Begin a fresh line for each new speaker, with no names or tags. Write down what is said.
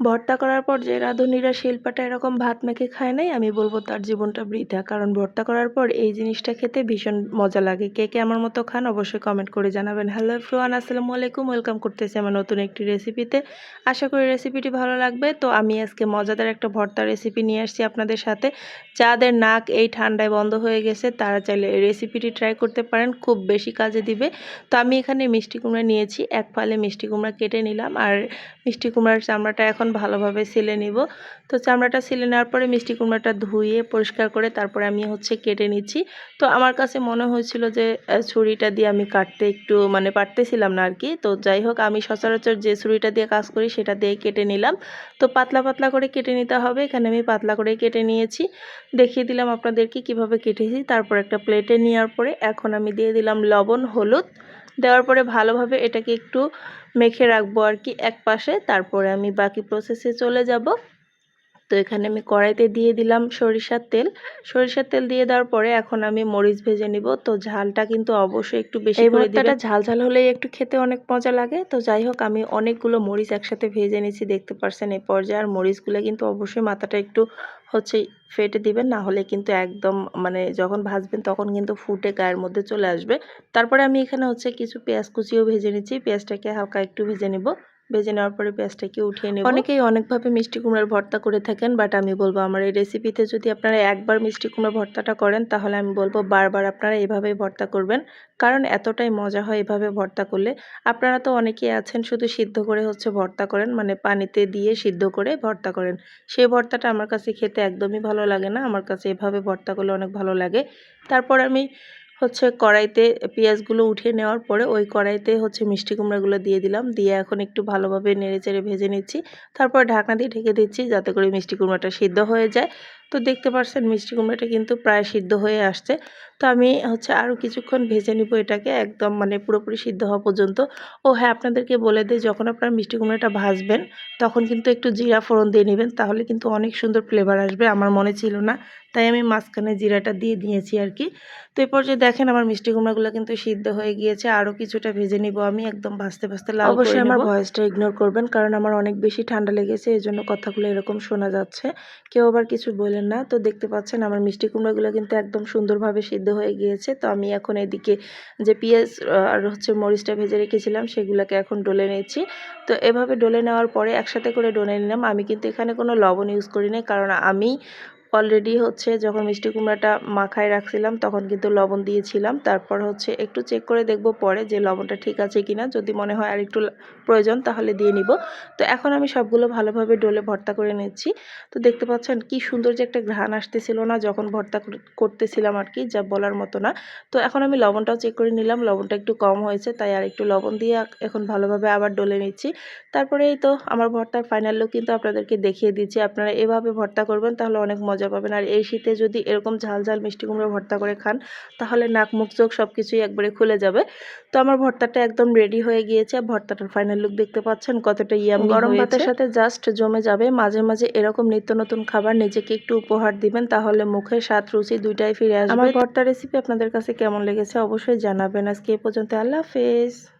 ভর্তা করার পর যে রাঁধুনিরা শিল্পাটা এরকম ভাত মেখে খায় নাই, আমি বলব তার জীবনটা বৃথা। কারণ ভর্তা করার পর এই জিনিসটা খেতে ভীষণ মজা লাগে। কে কে আমার মতো খান অবশ্যই কমেন্ট করে জানাবেন। হ্যালো ফ্রোয়ান আসসালামু আলাইকুম ওয়েলকাম করতেছি আমার নতুন একটি রেসিপিতে আশা করি রেসিপিটি ভালো লাগবে। তো আমি আজকে মজাদার একটা ভর্তা রেসিপি নিয়ে আসছি আপনাদের সাথে। যাদের নাক এই ঠান্ডায় বন্ধ হয়ে গেছে, তারা চাইলে এই রেসিপিটি ট্রাই করতে পারেন। খুব বেশি কাজে দিবে। তো আমি এখানে মিষ্টি কুমড়া নিয়েছি। এক ফালে মিষ্টি কুমড়া কেটে নিলাম। আর মিষ্টি কুমড়ার চামড়াটা এখন ভালোভাবে সিলে নিব। তো চামড়াটা সিলে নেওয়ার পরে মিষ্টি কুমড়াটা ধুয়ে, পরিষ্কার করে তারপরে আমি হচ্ছে কেটে নিচ্ছি। তো আমার কাছে মনে হয়েছিল যে ছুরিটা দিয়ে আমি কাটতে একটু মানে পারতেছিলাম না আর কি তো যাই হোক, আমি সচরাচর যে ছুরিটা দিয়ে কাজ করি সেটা দিয়ে কেটে নিলাম। তো পাতলা পাতলা করে কেটে নিতে হবে। এখানে আমি পাতলা করে কেটে নিয়েছি। দেখিয়ে দিলাম আপনাদেরকে কীভাবে কেটেছি। তারপর একটা প্লেটে নেওয়ার পরে এখন আমি দিয়ে দিলাম লবণ, হলুদ। দেওয়ার পরে ভালোভাবে এটাকে একটু মেখে রাখব আর কি এক পাশে। তারপরে আমি বাকি প্রসেসে চলে যাব। তো এখানে আমি কড়াইতে দিয়ে দিলাম সরিষার তেল। সরিষার তেল দিয়ে দেওয়ার পরে এখন আমি মরিচ ভেজে নিব। তো ঝালটা কিন্তু অবশ্যই একটু বেশি করে দিবেন। ঝাল ঝাল হলেই একটু খেতে অনেক মজা লাগে। তো যাই হোক আমি অনেকগুলো মরিচ একসাথে ভেজে নিয়েছি দেখতে পারছেন এই পর্যায়ে। আর মরিচগুলো কিন্তু অবশ্যই মাথাটা একটু হচ্ছে ফেটে দিবেন না হলে কিন্তু একদম মানে যখন ভাজবেন তখন কিন্তু ফুটে গায়ের মধ্যে চলে আসবে। তারপরে আমি এখানে হচ্ছে কিছু পেঁয়াজ কুচিও ভেজে নিচ্ছি। পেঁয়াজটাকে হালকা একটু ভেজে নিব। ভেজে নেওয়ার পরে পেঁয়াজটাকে উঠিয়ে নেব? অনেকেই অনেকভাবে মিষ্টি কুমড়ার ভর্তা করে থাকেন বাট আমি বলব আমার এই রেসিপিতে যদি আপনারা একবার মিষ্টি কুমড়া ভর্তাটা করেন, তাহলে আমি বলব বারবার আপনারা এভাবেই ভর্তা করবেন। কারণ এতটাই মজা হয় এভাবে ভর্তা করলে। আপনারা তো অনেকেই আছেন, শুধু সিদ্ধ করে হচ্ছে ভর্তা করেন মানে পানিতে দিয়ে সিদ্ধ করে ভর্তা করেন। সেই ভর্তাটা আমার কাছে খেতে একদমই ভালো লাগে না। আমার কাছে এভাবে ভর্তা করলে অনেক ভালো লাগে। তারপর আমি হচ্ছে কড়াইতে পেঁয়াজগুলো উঠিয়ে নেওয়ার পরে ওই কড়াইতে হচ্ছে মিষ্টি কুমড়াগুলো দিয়ে দিলাম। দিয়ে এখন একটু ভালোভাবে নেড়ে চেড়ে ভেজে নিচ্ছি। তারপর ঢাকনা দিয়ে ঢেকে দিচ্ছি যাতে করে মিষ্টি কুমড়াটা সিদ্ধ হয়ে যায়। তো দেখতে পাচ্ছেন মিষ্টি কুমড়াটা কিন্তু প্রায় সিদ্ধ হয়ে আসছে। তো আমি হচ্ছে আরও কিছুক্ষণ ভেজে নিব এটাকে একদম মানে পুরোপুরি সিদ্ধ হওয়া পর্যন্ত। ও হ্যাঁ আপনাদেরকে বলে দিই যখন আপনারা মিষ্টি কুমড়াটা ভাজবেন তখন কিন্তু একটু জিরা ফোড়ন দিয়ে নেবেন তাহলে কিন্তু অনেক সুন্দর ফ্লেভার আসবে আমার মনে ছিল না। তাই আমি মাঝখানে জিরাটা দিয়ে দিয়েছি আর কি তো এরপর যে দেখেন আমার মিষ্টি কুমড়াগুলো কিন্তু সিদ্ধ হয়ে গিয়েছে আরও কিছুটা ভেজে নিব আমি একদম ভাজতে ভাজতে লাল অবশ্যই আমার ভয়েসটা ইগনোর করবেন কারণ আমার অনেক বেশি ঠান্ডা লেগেছে এই জন্য কথাগুলো এরকম শোনা যাচ্ছে। কেউ আবার কিছু বলেন না। তো দেখতে পাচ্ছেন আমার মিষ্টি কুমড়াগুলো কিন্তু একদম সুন্দরভাবে সিদ্ধ হয়ে গিয়েছে। তো আমি এখন এদিকে যে পেঁয়াজ আর হচ্ছে মরিচটা ভেজে রেখেছিলাম, সেগুলোকে এখন ডলে নিয়েছি তো এভাবে ডলে নেওয়ার পরে একসাথে করে ডলে নিলাম। আমি কিন্তু এখানে কোনো লবণ ইউজ করি না কারণ আমি অলরেডি হচ্ছে যখন মিষ্টি কুমড়াটা মাখায় রাখছিলাম, তখন কিন্তু লবণ দিয়েছিলাম। তারপর হচ্ছে একটু চেক করে দেখব পরে যে লবণটা ঠিক আছে কিনা। যদি মনে হয় আর একটু প্রয়োজন, তাহলে দিয়ে নিব। তো এখন আমি সবগুলো ভালোভাবে ডোলে ভর্তা করে নিচ্ছি। তো দেখতে পাচ্ছেন কি সুন্দর যে একটা ঘ্রাণ আসতেছিল না যখন ভর্তা করতেছিলাম আর কি, যা বলার মতো না। তো এখন আমি লবণটাও চেক করে নিলাম, লবণটা একটু কম হয়েছে, তাই আর একটু লবণ দিয়ে এখন ভালোভাবে আবার ডলে নিচ্ছি। তারপরে এই তো আমার ভর্তার ফাইনাল লুক কিন্তু আপনাদেরকে দেখিয়ে দিচ্ছি। আপনারা এভাবে ভর্তা করবেন, তাহলে অনেক মজা মজা পাবেন। আর এই শীতে যদি এরকম ঝাল ঝাল মিষ্টি কুমড়ো ভর্তা করে খান তাহলে নাক মুখ চোখ সব কিছুই একবারে খুলে যাবে। তো আমার ভর্তাটা একদম রেডি হয়ে গিয়েছে। ভর্তাটার ফাইনাল লুক দেখতে পাচ্ছেন কতটা ইয়াম গরম ভাতের সাথে জাস্ট জমে যাবে। মাঝে মাঝে এরকম নিত্য নতুন খাবার নিজেকে একটু উপহার দিবেন তাহলে মুখে স্বাদ রুচি দুইটাই ফিরে আসবে। আমার ভর্তা রেসিপি আপনাদের কাছে কেমন লেগেছে অবশ্যই জানাবেন। আজকে এ পর্যন্ত আল্লাহ হাফেজ।